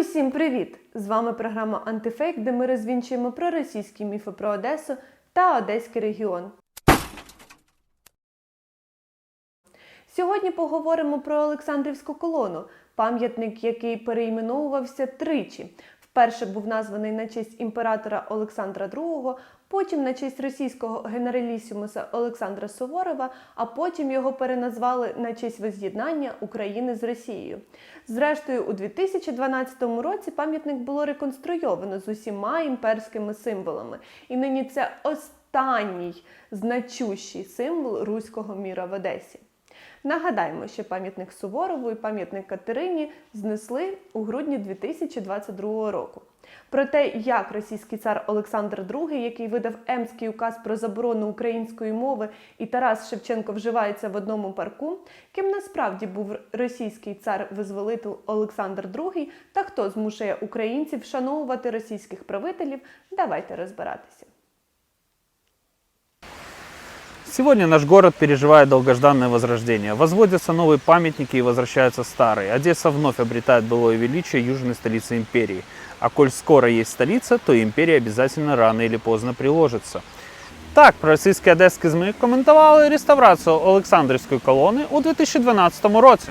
Усім привіт! З вами програма Антифейк, де ми розвінчуємо про російські міфи про Одесу та Одеський регіон. Сьогодні поговоримо про Олександрівську колону, пам'ятник, який перейменовувався тричі. Вперше був названий на честь імператора Олександра II, потім на честь російського генералісімуса Олександра Суворова, а потім його переназвали на честь воз'єднання України з Росією. Зрештою, у 2012 році пам'ятник було реконструйовано з усіма імперськими символами, і нині це останній значущий символ руського міра в Одесі. Нагадаємо, що пам'ятник Суворову і пам'ятник Катерині знесли у грудні 2022 року. Про те, як російський цар Олександр II, який видав Емський указ про заборону української мови, і Тарас Шевченко вживаються в одному парку, ким насправді був російський цар-визволитель Олександр II та хто змушує українців вшановувати російських правителів, давайте розбиратися. Сегодня наш город переживает долгожданное возрождение. Возводятся новые памятники и возвращаются старые. Одесса вновь обретает былое величие южной столицы империи. А коль скоро есть столица, то и империя обязательно рано или поздно приложится. Так, проросійські одеські ЗМІ коментували реставрацію Олександрівської колони у 2012 році.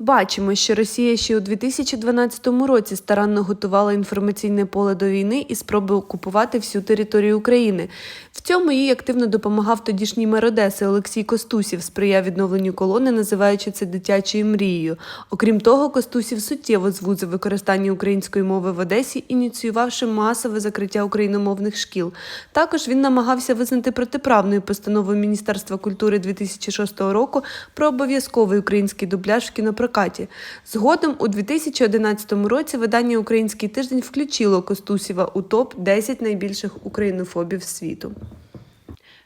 Бачимо, що Росія ще у 2012 році старанно готувала інформаційне поле до війни і спроби окупувати всю територію України. В цьому їй активно допомагав тодішній мер Одеси Олексій Костусів, сприяв відновленню колони, називаючи це дитячою мрією. Окрім того, Костусів суттєво звузив використання української мови в Одесі, ініціювавши масове закриття україномовних шкіл. Також він намагався визнати протиправною постанову Міністерства культури 2006 року про обов'язковий український дубляж в кінопрокаті. Згодом у 2011 році видання Український тиждень включило Костусєва у топ 10 найбільших українофобів світу.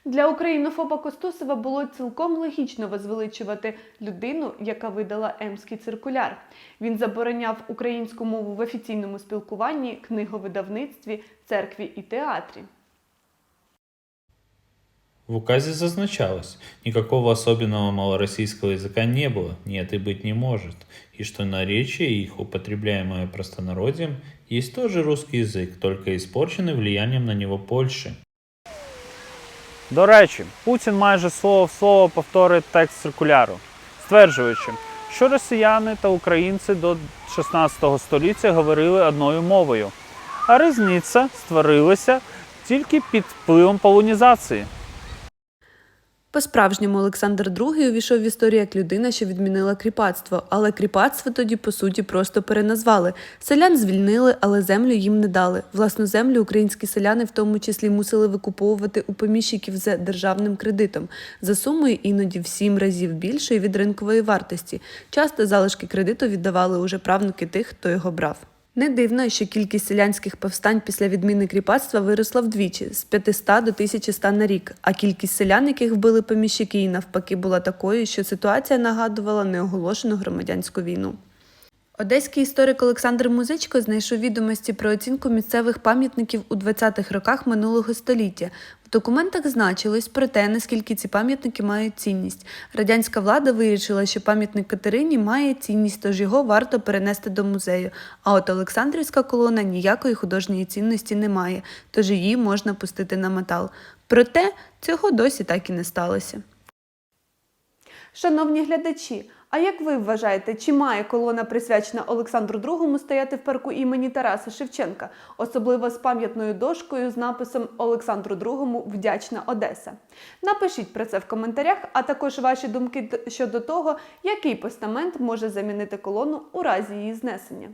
Для українофоба Костусева було цілком логічно возвеличувати людину, яка видала Емський циркуляр. Він забороняв українську мову в офіційному спілкуванні, книговидавництві, церкві і театрі. В указе зазначалось, никакого особенного малороссийского языка не было, нет и быть не может, и что наречие их, употребляемое простонародьем, есть тоже русский язык, только испорченный влиянием на него Польши. До речі, Путін майже слово в слово повторює текст циркуляру, стверджуючи, що росіяни та українці до 16 століття говорили одною мовою, а різниця створилася тільки під впливом полонізації. По-справжньому Олександр II увійшов в історію як людина, що відмінила кріпацтво, але кріпацтво тоді, по суті, просто переназвали. Селян звільнили, але землю їм не дали. Власну землю українські селяни в тому числі мусили викуповувати у поміщиків за державним кредитом, за сумою іноді в сім разів більшої від ринкової вартості. Часто залишки кредиту віддавали уже правнуки тих, хто його брав. Не дивно, що кількість селянських повстань після відміни кріпацтва виросла вдвічі з 500 до 1100 на рік, а кількість селян, яких вбили поміщики, і навпаки була такою, що ситуація нагадувала неоголошену громадянську війну. Одеський історик Олександр Музичко знайшов відомості про оцінку місцевих пам'ятників у 20-х роках минулого століття. В документах значилось про те, наскільки ці пам'ятники мають цінність. Радянська влада вирішила, що пам'ятник Катерині має цінність, тож його варто перенести до музею. А от Олександрівська колона ніякої художньої цінності не має, тож її можна пустити на метал. Проте цього досі так і не сталося. Шановні глядачі, а як ви вважаєте, чи має колона присвячена Олександру II стояти в парку імені Тараса Шевченка, особливо з пам'ятною дошкою з написом Олександру II Вдячна Одеса? Напишіть про це в коментарях, а також ваші думки щодо того, який постамент може замінити колону у разі її знесення.